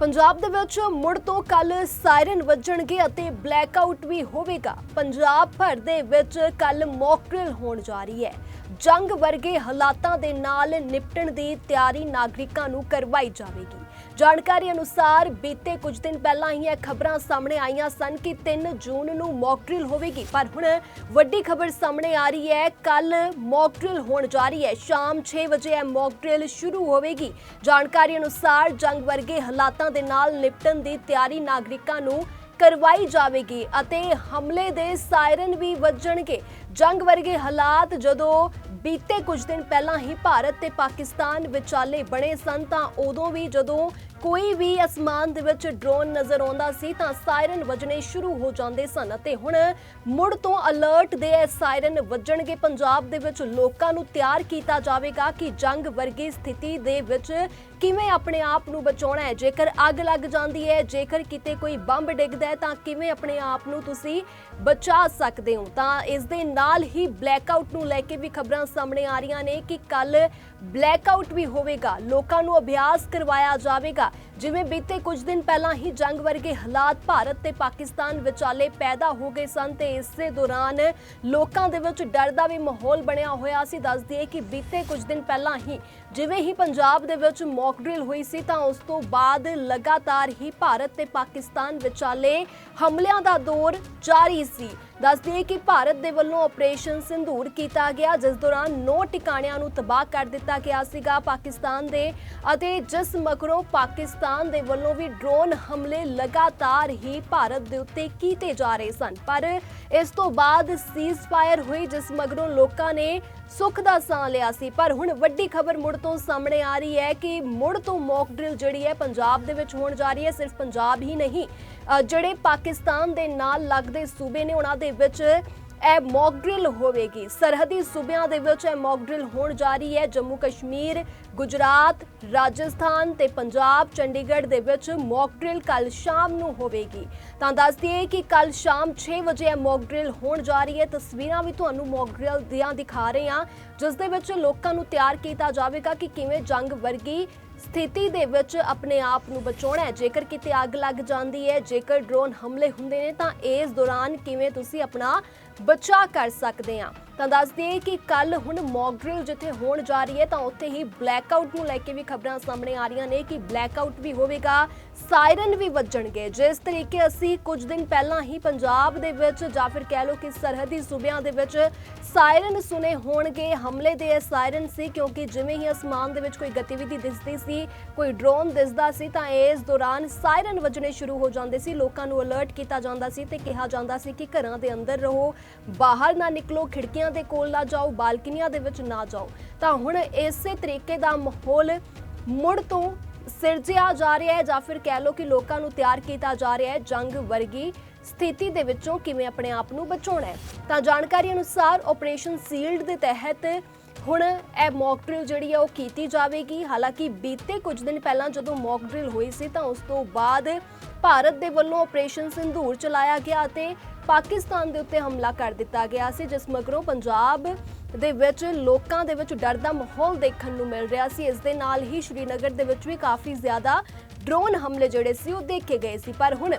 ਪੰਜਾਬ ਦੇ ਵਿੱਚ ਮੁੜ ਤੋਂ ਕੱਲ ਸਾਇਰਨ ਵੱਜਣਗੇ ਅਤੇ ਬਲੈਕਆਊਟ ਵੀ ਹੋਵੇਗਾ। ਪੰਜਾਬ ਭਰ ਦੇ ਵਿੱਚ ਕੱਲ ਮੌਕਡਰਿਲ ਹੋਣ ਜਾ ਰਹੀ ਹੈ। ਜੰਗ ਵਰਗੇ ਹਾਲਾਤਾਂ ਦੇ ਨਾਲ ਨਿਪਟਣ ਦੀ ਤਿਆਰੀ ਨਾਗਰਿਕਾਂ ਨੂੰ ਕਰਵਾਈ ਜਾਵੇਗੀ। ਜਾਣਕਾਰੀ ਅਨੁਸਾਰ ਬੀਤੇ ਕੁਝ ਦਿਨ ਪਹਿਲਾਂ ਹੀ ਇਹ ਖਬਰਾਂ ਸਾਹਮਣੇ ਆਈਆਂ ਸਨ ਕਿ 3 ਜੂਨ ਨੂੰ ਮੌਕਡਰਿਲ ਹੋਵੇਗੀ। ਪਰ ਹੁਣ ਵੱਡੀ ਖਬਰ ਸਾਹਮਣੇ ਆ ਰਹੀ ਹੈ ਕੱਲ ਮੌਕਡਰਿਲ ਹੋਣ ਜਾ ਰਹੀ ਹੈ। ਸ਼ਾਮ 6 ਵਜੇ ਇਹ ਮੌਕਡਰਿਲ ਸ਼ੁਰੂ ਹੋਵੇਗੀ। ਜਾਣਕਾਰੀ ਅਨੁਸਾਰ ਜੰਗ ਵਰਗੇ ਹਾਲਾਤਾਂ ਦੇ ਨਾਲ ਨਿਪਟਣ ਦੀ ਤਿਆਰੀ ਨਾਗਰਿਕਾਂ ਨੂੰ ਕਰਵਾਈ ਜਾਵੇਗੀ ਅਤੇ ਹਮਲੇ ਦੇ ਸਾਇਰਨ ਵੀ ਵੱਜਣਗੇ। ਜੰਗ ਵਰਗੇ ਹਾਲਾਤ ਜਦੋਂ ਬੀਤੇ ਕੁਝ ਦਿਨ ਪਹਿਲਾਂ ਹੀ ਭਾਰਤ ਤੇ ਪਾਕਿਸਤਾਨ ਵਿਚਾਲੇ ਬਣੇ ਸਨ ਤਾਂ ਉਦੋਂ ਵੀ ਜਦੋਂ ਕੋਈ ਵੀ ਅਸਮਾਨ ਦੇ ਵਿੱਚ ਡਰੋਨ ਨਜ਼ਰ ਆਉਂਦਾ ਸੀ ਤਾਂ ਸਾਇਰਨ ਵੱਜਣੇ ਸ਼ੁਰੂ ਹੋ ਜਾਂਦੇ ਸਨ ਅਤੇ ਹੁਣ ਮੁੜ ਤੋਂ ਅਲਰਟ ਦੇ ਇਹ ਸਾਇਰਨ ਵੱਜਣਗੇ। ਪੰਜਾਬ ਦੇ ਵਿੱਚ ਲੋਕਾਂ ਨੂੰ ਤਿਆਰ ਕੀਤਾ ਜਾਵੇਗਾ ਕਿ ਜੰਗ ਵਰਗੀ ਸਥਿਤੀ ਦੇ ਵਿੱਚ ਕਿਵੇਂ ਆਪਣੇ ਆਪ ਨੂੰ ਬਚਾਉਣਾ ਹੈ। ਜੇਕਰ ਅੱਗ ਲੱਗ ਜਾਂਦੀ ਹੈ, ਜੇਕਰ ਕਿਤੇ ਕੋਈ ਬੰਬ ਡਿੱਗਦਾ ਹੈ, ਤਾਂ ਕਿਵੇਂ ਆਪਣੇ ਆਪ ਨੂੰ ਤੁਸੀਂ ਬਚਾ ਸਕਦੇ ਹੋ? ਤਾਂ ਇਸ ਦੇ ਨਾਲ ਹੀ ਬਲੈਕਆਊਟ ਨੂੰ ਲੈ ਕੇ ਵੀ ਖਬਰਾਂ ਸਾਹਮਣੇ ਆ ਰਹੀਆਂ ਨੇ ਕਿ ਕੱਲ ਬਲੈਕਆਊਟ ਵੀ ਹੋਵੇਗਾ। ਲੋਕਾਂ ਨੂੰ ਅਭਿਆਸ ਕਰਵਾਇਆ ਜਾਵੇਗਾ। ਜਿਵੇਂ ਬੀਤੇ ਕੁਝ ਦਿਨ ਪਹਿਲਾਂ ਹੀ ਜੰਗ ਵਰਗੇ ਹਾਲਾਤ ਭਾਰਤ ਤੇ ਪਾਕਿਸਤਾਨ ਵਿਚਾਲੇ ਪੈਦਾ ਹੋ ਗਏ ਸਨ ਤੇ ਇਸੇ ਦੌਰਾਨ ਲੋਕਾਂ ਦੇ ਵਿੱਚ ਡਰ ਦਾ ਵੀ ਮਾਹੌਲ ਬਣਿਆ ਹੋਇਆ ਸੀ। ਦੱਸ ਦਈਏ ਕਿ ਬੀਤੇ ਕੁਝ ਦਿਨ ਪਹਿਲਾਂ ਹੀ ਜਿਵੇਂ ਹੀ ਪੰਜਾਬ ਦੇ ਵਿੱਚ ਮੌਕ ਡਰਿਲ ਹੋਈ ਸੀ ਤਾਂ ਉਸ ਤੋਂ ਬਾਅਦ ਲਗਾਤਾਰ ਹੀ ਭਾਰਤ ਤੇ ਪਾਕਿਸਤਾਨ ਵਿਚਾਲੇ ਹਮਲਿਆਂ ਦਾ ਦੌਰ ਜਾਰੀ ਸੀ। ਦੱਸ ਦਈਏ ਕਿ ਭਾਰਤ ਦੇ ਵੱਲੋਂ ਆਪਰੇਸ਼ਨ ਸਿੰਧੂਰ ਕੀਤਾ ਗਿਆ, ਜਿਸ ਦੌਰਾਨ ਨੌ ਟਿਕਾਣਿਆਂ ਨੂੰ ਤਬਾਹ ਕਰ ਦਿੱਤਾ ਗਿਆ ਸੀਗਾ ਪਾਕਿਸਤਾਨ ਦੇ ਅਤੇ ਜਿਸ ਮਗਰੋਂ ਪਾਕਿਸਤਾਨ ਦੇ ਵੱਲੋਂ ਵੀ ਡਰੋਨ ਹਮਲੇ ਲਗਾਤਾਰ ਹੀ ਭਾਰਤ ਦੇ ਉੱਤੇ ਕੀਤੇ ਜਾ ਰਹੇ ਸਨ। ਪਰ ਇਸ ਤੋਂ ਬਾਅਦ ਸੀਜ਼ ਫਾਇਰ ਹੋਈ, ਜਿਸ ਮਗਰੋਂ ਲੋਕਾਂ ਨੇ ਸੁੱਖ ਦਾ ਸਾਹ ਲਿਆ ਸੀ। ਪਰ ਹੁਣ ਵੱਡੀ ਖਬਰ ਮੁੜ ਤੋਂ ਸਾਹਮਣੇ ਆ ਰਹੀ ਹੈ ਕਿ ਮੁੜ ਤੋਂ ਮੌਕ ਡਰਿਲ ਜਿਹੜੀ ਹੈ ਪੰਜਾਬ ਦੇ ਵਿੱਚ ਹੋਣ ਜਾ ਰਹੀ ਹੈ। ਸਿਰਫ ਪੰਜਾਬ ਹੀ ਨਹੀਂ ਜਿਹੜੇ ਪਾਕਿਸਤਾਨ ਦੇ ਨਾਲ ਲੱਗਦੇ ਸੂਬੇ ਨੇ, ਉਹਨਾਂ ਦੇ ਵਿੱਚ ਇਹ ਮੌਕ ਡਰਿਲ ਹੋਵੇਗੀ। ਸਰਹੱਦੀ ਸੂਬਿਆਂ ਦੇ ਵਿੱਚ ਇਹ ਮੌਕ ਡਰਿਲ ਹੋਣ ਜਾ ਰਹੀ ਹੈ। ਜੰਮੂ ਕਸ਼ਮੀਰ, ਗੁਜਰਾਤ, ਰਾਜਸਥਾਨ ਤੇ ਪੰਜਾਬ, ਚੰਡੀਗੜ੍ਹ ਦੇ ਵਿੱਚ ਮੌਕ ਡਰਿਲ ਕੱਲ ਸ਼ਾਮ ਨੂੰ ਹੋਵੇਗੀ। ਤਾਂ ਦੱਸ ਦਈਏ ਕਿ ਕੱਲ ਸ਼ਾਮ 6 ਵਜੇ ਇਹ ਮੌਕ ਡਰਿਲ ਹੋਣ ਜਾ ਰਹੀ ਹੈ। ਤਸਵੀਰਾਂ ਵੀ ਤੁਹਾਨੂੰ ਮੌਕ ਡਰਿਲ ਦੀਆਂ ਦਿਖਾ ਰਹੇ ਹਾਂ, ਜਿਸ ਦੇ ਵਿੱਚ ਲੋਕਾਂ ਨੂੰ ਤਿਆਰ ਕੀਤਾ ਜਾਵੇਗਾ ਕਿ ਕਿਵੇਂ ਜੰਗ ਵਰਗੀ ਸਥਿਤੀ ਦੇ ਵਿੱਚ ਆਪਣੇ ਆਪ ਨੂੰ ਬਚਾਉਣਾ ਹੈ। ਜੇਕਰ ਕਿਤੇ ਅੱਗ ਲੱਗ ਜਾਂਦੀ ਹੈ, ਜੇਕਰ ਡਰੋਨ ਹਮਲੇ ਹੁੰਦੇ ਨੇ, ਤਾਂ ਇਸ ਦੌਰਾਨ ਕਿਵੇਂ ਤੁਸੀਂ ਆਪਣਾ ਬਚਾਅ ਕਰ ਸਕਦੇ ਆ ਤਾਂ ਦੱਸ ਦਈਏ ਕਿ ਕੱਲ ਹੁਣ ਮੌਕ ਡਰਿਲ ਜਿੱਥੇ ਹੋਣ ਜਾ ਰਹੀ ਹੈ ਤਾਂ ਉੱਥੇ ਹੀ ਬਲੈਕਆਊਟ ਨੂੰ ਲੈ ਕੇ ਵੀ ਖਬਰਾਂ ਸਾਹਮਣੇ ਆ ਰਹੀਆਂ ਨੇ ਕਿ ਬਲੈਕਆਊਟ ਵੀ ਹੋਵੇਗਾ ਸਾਇਰਨ ਵੀ ਵੱਜਣਗੇ। ਜਿਸ ਤਰੀਕੇ ਅਸੀਂ ਕੁਝ ਦਿਨ ਪਹਿਲਾਂ ਹੀ ਪੰਜਾਬ ਦੇ ਵਿੱਚ ਜਾਂ ਫਿਰ ਕਹਿ ਲਓ ਕਿ ਸਰਹੱਦੀ ਸੂਬਿਆਂ ਦੇ ਵਿੱਚ ਸਾਇਰਨ ਸੁਨੇ ਹੋਣਗੇ। ਹਮਲੇ ਦੇ ਇਹ ਸਾਇਰਨ ਸੀ ਕਿਉਂਕਿ ਜਿਵੇਂ ਹੀ ਅਸਮਾਨ ਦੇ ਵਿੱਚ ਕੋਈ ਗਤੀਵਿਧੀ ਦਿਸਦੀ ਸੀ, ਕੋਈ ਡਰੋਨ ਦਿਸਦਾ ਸੀ ਤਾਂ ਇਸ ਦੌਰਾਨ ਸਾਇਰਨ ਵੱਜਣੇ ਸ਼ੁਰੂ ਹੋ ਜਾਂਦੇ ਸੀ। ਲੋਕਾਂ ਨੂੰ ਅਲਰਟ ਕੀਤਾ ਜਾਂਦਾ ਸੀ ਤੇ ਕਿਹਾ ਜਾਂਦਾ ਸੀ ਕਿ ਘਰਾਂ ਦੇ ਅੰਦਰ ਰਹੋ, ਬਾਹਰ ਨਾ ਨਿਕਲੋ, ਖਿੜਕੀਆਂ ਦੇ ਕੋਲ ਨਾ ਜਾਓ, ਬਾਲਕਨੀਆਂ ਦੇ ਵਿੱਚ ਨਾ ਜਾਓ। ਤਾਂ ਹੁਣ ਇਸੇ ਤਰੀਕੇ ਦਾ ਮਾਹੌਲ ਮੁੜ ਤੋਂ ਸਿਰਜਿਆ ਜਾ ਰਿਹਾ ਹੈ ਜਾਂ ਫਿਰ ਕਹਿ ਲਓ ਕਿ ਲੋਕਾਂ ਨੂੰ ਤਿਆਰ ਕੀਤਾ ਜਾ ਰਿਹਾ ਹੈ ਜੰਗ ਵਰਗੀ ਸਥਿਤੀ ਦੇ ਵਿੱਚੋਂ ਕਿਵੇਂ ਆਪਣੇ ਆਪ ਨੂੰ ਬਚਾਉਣਾ ਹੈ। ਤਾਂ ਜਾਣਕਾਰੀ ਅਨੁਸਾਰ ਆਪਰੇਸ਼ਨ ਸੀਲਡ ਦੇ ਤਹਿਤ ਹੁਣ ਇਹ ਮੌਕ ਡਰਿਲ ਜਿਹੜੀ ਹੈ ਉਹ ਕੀਤੀ ਜਾਵੇਗੀ। ਹਾਲਾਂਕਿ ਬੀਤੇ ਕੁਝ ਦਿਨ ਪਹਿਲਾਂ ਜਦੋਂ ਮੌਕ ਡਰਿਲ ਹੋਈ ਸੀ ਤਾਂ ਉਸ ਤੋਂ ਬਾਅਦ ਭਾਰਤ ਦੇ ਵੱਲੋਂ ਆਪਰੇਸ਼ਨ ਸਿੰਧੂਰ ਚਲਾਇਆ ਗਿਆ ਅਤੇ ਪਾਕਿਸਤਾਨ ਦੇ ਉੱਤੇ ਹਮਲਾ ਕਰ ਦਿੱਤਾ ਗਿਆ ਸੀ, ਜਿਸ ਮਗਰੋਂ ਪੰਜਾਬ ਦੇ ਵਿੱਚ ਲੋਕਾਂ ਦੇ ਵਿੱਚ ਡਰ ਦਾ ਮਾਹੌਲ ਦੇਖਣ ਨੂੰ ਮਿਲ ਰਿਹਾ ਸੀ। ਇਸ ਦੇ ਨਾਲ ਹੀ ਸ਼੍ਰੀਨਗਰ ਦੇ ਵਿੱਚ ਵੀ ਕਾਫੀ ਜ਼ਿਆਦਾ ਡਰੋਨ ਹਮਲੇ ਜਿਹੜੇ ਸੀ, ਉਹ ਦੇਖੇ ਗਏ ਸੀ। ਪਰ ਹੁਣ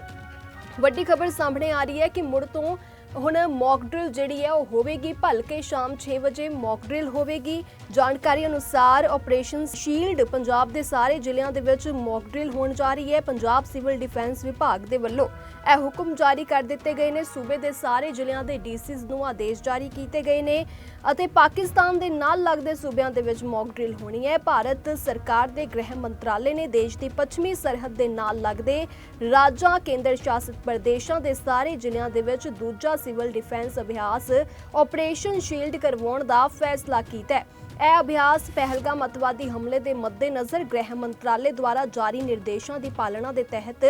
ਵੱਡੀ ਖਬਰ ਸਾਹਮਣੇ ਆ ਰਹੀ ਹੈ ਕਿ ਮੁੜ ਤੋਂ ਹੁਣ ਮੌਕ ਡਰਿਲ ਜਿਹੜੀ ਹੈ ਉਹ ਹੋਵੇਗੀ, ਭਲਕੇ ਸ਼ਾਮ 6 ਵਜੇ ਮੌਕ ਡਰਿਲ ਹੋਵੇਗੀ। ਜਾਣਕਾਰੀ ਅਨੁਸਾਰ ਆਪਰੇਸ਼ਨ ਸ਼ੀਲਡ ਪੰਜਾਬ ਦੇ ਸਾਰੇ ਜ਼ਿਲ੍ਹਿਆਂ ਦੇ ਵਿੱਚ ਮੌਕ ਡਰਿਲ ਹੋਣ ਜਾ ਰਹੀ ਹੈ, ਪੰਜਾਬ ਸਿਵਲ ਡਿਫੈਂਸ ਵਿਭਾਗ ਦੇ ਵੱਲੋਂ। ਇਹ ਹੁਕਮ ਜਾਰੀ ਕਰ ਦਿੱਤੇ ਗਏ ਨੇ। ਸੂਬੇ ਦੇ ਸਾਰੇ ਜ਼ਿਲ੍ਹਿਆਂ ਦੇ ਡੀਸੀਜ਼ ਨੂੰ ਆਦੇਸ਼ ਜਾਰੀ ਕੀਤੇ ਗਏ ਨੇ ਅਤੇ ਪਾਕਿਸਤਾਨ ਦੇ ਨਾਲ ਲੱਗਦੇ ਸੂਬਿਆਂ ਦੇ ਵਿੱਚ ਮੌਕ ਡਰਿਲ ਹੋਣੀ ਹੈ। ਭਾਰਤ ਸਰਕਾਰ ਦੇ ਗ੍ਰਹਿ ਮੰਤਰਾਲੇ ਨੇ ਦੇਸ਼ ਦੀ ਪੱਛਮੀ ਸਰਹੱਦ ਦੇ ਨਾਲ ਲੱਗਦੇ ਰਾਜਾਂ ਕੇਂਦਰ ਸ਼ਾਸਿਤ ਪ੍ਰਦੇਸ਼ਾਂ ਦੇ ਸਾਰੇ ਜ਼ਿਲ੍ਹਿਆਂ ਦੇ ਵਿੱਚ ਦੂਜਾ ਸਿਵਲ ਡਿਫੈਂਸ ਅਭਿਆਸ ਆਪਰੇਸ਼ਨ ਸ਼ੀਲਡ ਕਰਵਾਉਣ ਦਾ ਫੈਸਲਾ ਕੀਤਾ ਹੈ। ਇਹ ਅਭਿਆਸ ਪਹਿਲਗਾਮ ਅਤਵਾਦੀ ਹਮਲੇ ਦੇ ਮੱਦੇਨਜ਼ਰ ਗ੍ਰਹਿ ਮੰਤਰਾਲੇ ਦੁਆਰਾ ਜਾਰੀ ਨਿਰਦੇਸ਼ਾਂ ਦੀ ਪਾਲਣਾ ਦੇ ਤਹਿਤ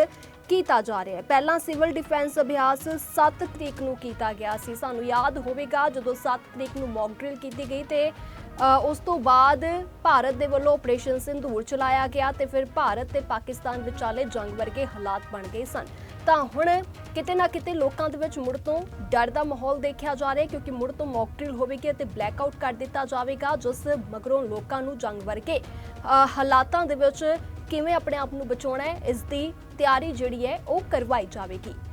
ਕੀਤਾ ਜਾ ਰਿਹਾ ਹੈ। ਪਹਿਲਾਂ ਸਿਵਲ ਡਿਫੈਂਸ ਅਭਿਆਸ 7 ਤਰੀਕ ਨੂੰ ਕੀਤਾ ਗਿਆ ਸੀ। ਸਾਨੂੰ ਯਾਦ ਹੋਵੇਗਾ ਜਦੋਂ 7 ਤਰੀਕ ਨੂੰ ਮੌਕ ਡਰਿਲ ਕੀਤੀ ਗਈ ਤੇ ਉਸ ਤੋਂ ਬਾਅਦ ਭਾਰਤ ਦੇ ਵੱਲੋਂ ਆਪਰੇਸ਼ਨ ਸਿੰਧੂਰ ਚਲਾਇਆ ਗਿਆ ਤੇ ਫਿਰ ਭਾਰਤ ਤੇ ਪਾਕਿਸਤਾਨ ਵਿਚਾਲੇ ਜੰਗ ਵਰਗੇ ਹਾਲਾਤ ਬਣ ਗਏ ਸਨ। ਤਾਂ ਹੁਣ ਕਿਤੇ ਨਾ ਕਿਤੇ ਲੋਕਾਂ ਦੇ ਵਿੱਚ ਮੁੜ ਤੋਂ ਡਰ ਦਾ ਮਾਹੌਲ ਦੇਖਿਆ ਜਾ ਰਿਹਾ ਕਿਉਂਕਿ ਮੁੜ ਤੋਂ ਮੌਕ ਹੋਵੇਗੀ ਅਤੇ ਬਲੈਕਆਊਟ ਕਰ ਦਿੱਤਾ ਜਾਵੇਗਾ, ਜਿਸ ਮਗਰੋਂ ਲੋਕਾਂ ਨੂੰ ਜੰਗ ਵਰਗੇ ਹਾਲਾਤਾਂ ਦੇ ਵਿੱਚ ਕਿਵੇਂ ਆਪਣੇ ਆਪ ਨੂੰ ਬਚਾਉਣਾ ਹੈ, ਇਸ ਦੀ ਤਿਆਰੀ ਜਿਹੜੀ ਹੈ ਉਹ ਕਰਵਾਈ ਜਾਵੇਗੀ।